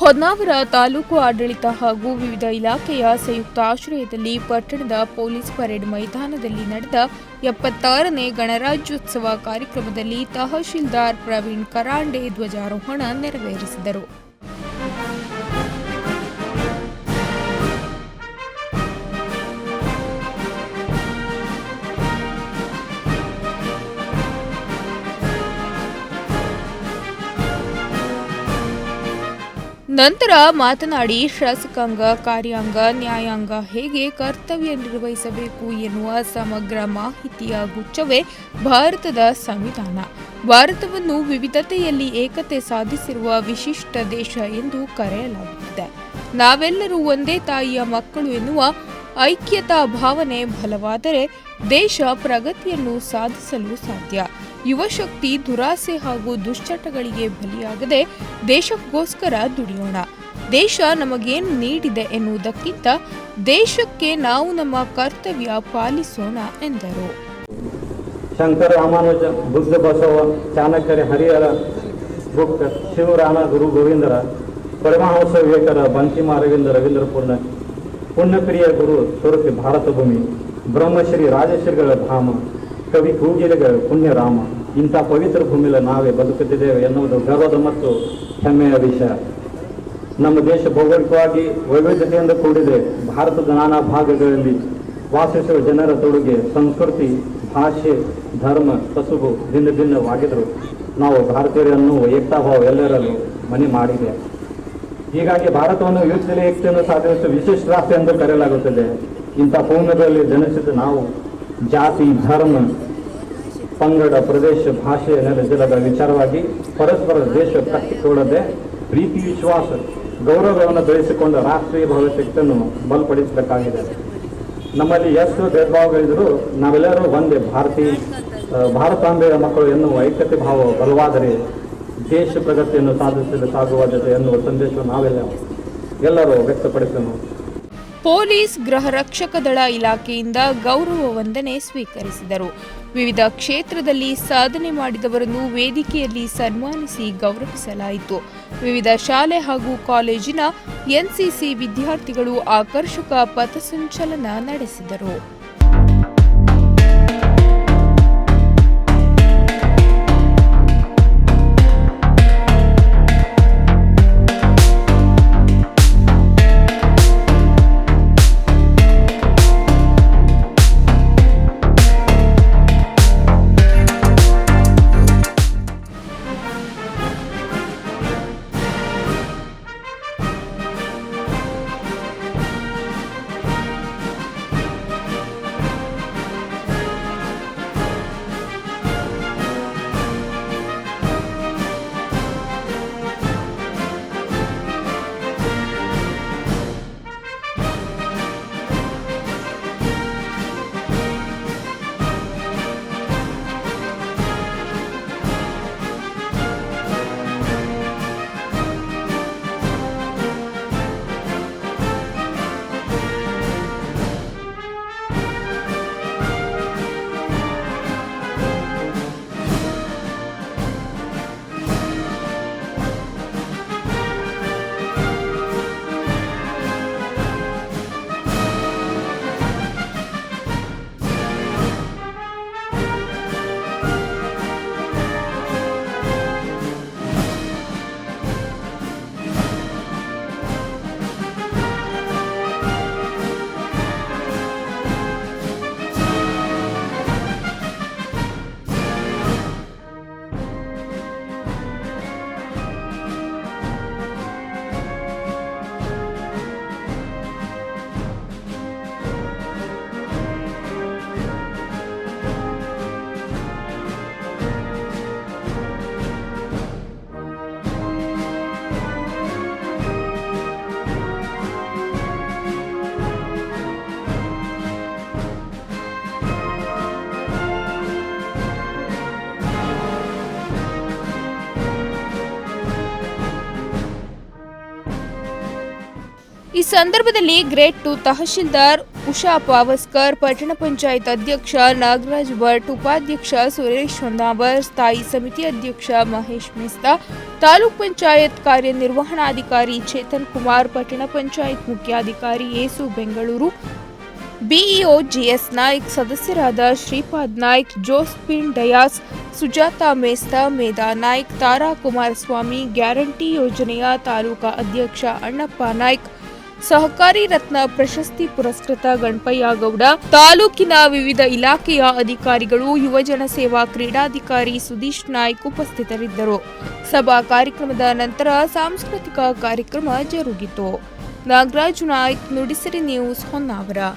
ಹೊನ್ನಾವರ ತಾಲೂಕು ಆಡಳಿತ ಹಾಗೂ ವಿವಿಧ ಇಲಾಖೆಯ ಸಂಯುಕ್ತ ಆಶ್ರಯದಲ್ಲಿ ಪಟ್ಟಣದ ಪೊಲೀಸ್ ಪರೇಡ್ ಮೈದಾನದಲ್ಲಿ ನಡೆದ ಎಪ್ಪತ್ತಾರನೇ ಗಣರಾಜ್ಯೋತ್ಸವ ಕಾರ್ಯಕ್ರಮದಲ್ಲಿ ತಹಶೀಲ್ದಾರ್ ಪ್ರವೀಣ್ ಕರಾಂಡೆ ಧ್ವಜಾರೋಹಣ ನೆರವೇರಿಸಿದರು. ನಂತರ ಮಾತನಾಡಿ ಶಾಸಕಾಂಗ, ಕಾರ್ಯಾಂಗ, ನ್ಯಾಯಾಂಗ ಹೇಗೆ ಕರ್ತವ್ಯ ನಿರ್ವಹಿಸಬೇಕು ಎನ್ನುವ ಸಮಗ್ರ ಮಾಹಿತಿಯ ಗುಚ್ಛವೇ ಭಾರತದ ಸಂವಿಧಾನ. ಭಾರತವನ್ನು ವಿವಿಧತೆಯಲ್ಲಿ ಏಕತೆ ಸಾಧಿಸಿರುವ ವಿಶಿಷ್ಟ ದೇಶ ಎಂದು ಕರೆಯಲಾಗುತ್ತದೆ. ನಾವೆಲ್ಲರೂ ಒಂದೇ ತಾಯಿಯ ಮಕ್ಕಳು ಎನ್ನುವ ಐಕ್ಯತಾ ಭಾವನೆ ಬಲವಾದರೆ ದೇಶ ಪ್ರಗತಿಯನ್ನು ಸಾಧಿಸಲು ಸಾಧ್ಯ. ಯುವಶಕ್ತಿ, ದುರಾಸೆ ಹಾಗೂ ದುಶ್ಚಟಗಳಿಗೆ ಬಲಿಯಾಗದೆ ದೇಶಕ್ಕೋಸ್ಕರ ದುಡಿಯೋಣ. ದೇಶ ನಮಗೇನು ನೀಡಿದೆ ಎನ್ನುವುದಕ್ಕಿಂತ ದೇಶಕ್ಕೆ ನಾವು ನಮ್ಮ ಕರ್ತವ್ಯ ಪಾಲಿಸೋಣ ಎಂದರು. ಶಂಕರ ರಾಮಾನುಜ, ಬುದ್ಧ ಬಸವ, ಚಾಣಕ್ಯರ ಹರಿಹರ ಗುಪ್ತ ಶಿವರಾಮ ಗುರು ಗೋವಿಂದರ, ಪರಮಹಂಸ ವಿವೇಕರ ಬಂಕಿಮ ಅರವಿಂದ ರವೀಂದ್ರ ಪೂರ್ಣ ಪುಣ್ಯಪ್ರಿಯ ಗುರು ಸ್ವರೂಪಿ ಭಾರತ ಭೂಮಿ, ಬ್ರಹ್ಮಶ್ರೀ ರಾಜಶ್ರೀಗಳ ಧಾಮ ಕವಿ ಕೂಗಿಲೆಗಳ ಪುಣ್ಯ ರಾಮ. ಇಂಥ ಪವಿತ್ರ ಭೂಮಿಯಲ್ಲಿ ನಾವೇ ಬದುಕುತ್ತಿದ್ದೇವೆ ಎನ್ನುವುದು ಗರ್ವದ ಮತ್ತು ಹೆಮ್ಮೆಯ ವಿಷಯ. ನಮ್ಮ ದೇಶ ಭೌಗೋಳಿಕವಾಗಿ ವೈವಿಧ್ಯತೆಯಿಂದ ಕೂಡಿದೆ. ಭಾರತದ ನಾನಾ ಭಾಗಗಳಲ್ಲಿ ವಾಸಿಸುವ ಜನರ ತೊಡುಗೆ ಸಂಸ್ಕೃತಿ, ಭಾಷೆ, ಧರ್ಮ, ಕಸುಬು ಭಿನ್ನ ಭಿನ್ನವಾಗಿದ್ದರು. ನಾವು ಭಾರತೀಯರನ್ನು ಏಕತಾಭಾವ ಎಲ್ಲರಲ್ಲೂ ಮನೆ ಮಾಡಿದೆ. ಹೀಗಾಗಿ ಭಾರತವನ್ನು ಯುದ್ಧದಲ್ಲಿ ಏಕತೆಯನ್ನು ಸಾಧಿಸುವ ವಿಶಿಷ್ಟ ರಾಷ್ಟ್ರ ಎಂದು ಕರೆಯಲಾಗುತ್ತದೆ. ಇಂಥ ಪೂರ್ಣದಲ್ಲಿ ಜನಿಸಿದ ನಾವು ಜಾತಿ, ಧರ್ಮ, ಪಂಗಡ, ಪ್ರದೇಶ ಭಾಷೆ ನೆಲಜಲದ ವಿಚಾರವಾಗಿ ಪರಸ್ಪರ ದೇಶ ಕಟ್ಟಿಕೊಳ್ಳದೆ ಪ್ರೀತಿ, ವಿಶ್ವಾಸ, ಗೌರವವನ್ನು ಬೆಳೆಸಿಕೊಂಡ ರಾಷ್ಟ್ರೀಯ ಭವಿಷ್ಯವನ್ನು ಬಲಪಡಿಸಬೇಕಾಗಿದೆ. ನಮ್ಮಲ್ಲಿ ಎಷ್ಟು ಭೇದಭಾವಗಳಿದ್ರು ನಾವೆಲ್ಲರೂ ಒಂದೇ ಭಾರತೀಯ ಭಾರತಾಂಬೆಯ ಮಕ್ಕಳು ಎನ್ನುವ ಐಕ್ಯತೆ ಭಾವ ಬಲವಾದರೆ ದೇಶ ಪ್ರಗತಿಯನ್ನು ಸಾಧಿಸಲು ಜೊತೆ ಎನ್ನುವ ಸಂದೇಶವನ್ನು ನಾವೆಲ್ಲ ಎಲ್ಲರೂ ವ್ಯಕ್ತಪಡಿಸೋಣ. ಪೊಲೀಸ್ ಗೃಹ ರಕ್ಷಕ ದಳ ಇಲಾಖೆಯಿಂದ ಗೌರವ ವಂದನೆ ಸ್ವೀಕರಿಸಿದರು. ವಿವಿಧ ಕ್ಷೇತ್ರದಲ್ಲಿ ಸಾಧನೆ ಮಾಡಿದವರನ್ನು ವೇದಿಕೆಯಲ್ಲಿ ಸನ್ಮಾನಿಸಿ ಗೌರವಿಸಲಾಯಿತು. ವಿವಿಧ ಶಾಲೆ ಹಾಗೂ ಕಾಲೇಜಿನ ಎನ್ಸಿಸಿ ವಿದ್ಯಾರ್ಥಿಗಳು ಆಕರ್ಷಕ ಪಥಸಂಚಲನ ನಡೆಸಿದರು. ಈ ಸಂದರ್ಭದಲ್ಲಿ ಗ್ರೇಟ್ ಟು ತಹಶೀಲ್ದಾರ್ ಉಷಾ ಪಾವಸ್ಕರ್, ಪಟ್ಟಣ ಪಂಚಾಯತ್ ಅಧ್ಯಕ್ಷ ನಾಗರಾಜ್ ಭಟ್, ಉಪಾಧ್ಯಕ್ಷ ಸುರೇಶ್ ಹೊನ್ನಾವರ್, ಸ್ಥಾಯಿ ಸಮಿತಿ ಅಧ್ಯಕ್ಷ ಮಹೇಶ್ ಮಿಸ್ತಾ ತಾಲೂಕ್ ಪಂಚಾಯತ್ ಕಾರ್ಯನಿರ್ವಹಣಾಧಿಕಾರಿ ಚೇತನ್ ಕುಮಾರ್, ಪಟ್ಟಣ ಪಂಚಾಯತ್ ಮುಖ್ಯಾಧಿಕಾರಿ ಏಸು ಬೆಂಗಳೂರು, ಬಿಇಒ ಜಿಎಸ್ ನಾಯ್ಕ್, ಸದಸ್ಯರಾದ ಶ್ರೀಪಾದ್ ನಾಯ್ಕ್, ಜೋಸ್ಪಿನ್ ಡಯಾಸ್, ಸುಜಾತಾ ಮೇಸ್ತಾ, ಮೇಧಾ ನಾಯ್ಕ್ ತಾರಾ ಕುಮಾರಸ್ವಾಮಿ ಗ್ಯಾರಂಟಿ ಯೋಜನೆಯ ತಾಲೂಕಾ ಅಧ್ಯಕ್ಷ ಅಣ್ಣಪ್ಪ ನಾಯ್ಕ್ ಸಹಕಾರಿ ರತ್ನ ಪ್ರಶಸ್ತಿ ಪುರಸ್ಕೃತ ಗಣಪಯ್ಯ ಗೌಡ ತಾಲೂಕಿನ ವಿವಿಧ ಇಲಾಖೆಯ ಅಧಿಕಾರಿಗಳು ಯುವಜನ ಸೇವಾ ಕ್ರೀಡಾಧಿಕಾರಿ ಸುದೀಶ್ ನಾಯ್ಕ್ ಉಪಸ್ಥಿತರಿದ್ದರು. ಸಭಾ ಕಾರ್ಯಕ್ರಮದ ನಂತರ ಸಾಂಸ್ಕೃತಿಕ ಕಾರ್ಯಕ್ರಮ ಜರುಗಿತು. ನಾಗರಾಜ್ ನಾಯ್ಕ್, ನುಡಿಸಿರಿ ನ್ಯೂಸ್ ಹೊನ್ನಾವರ.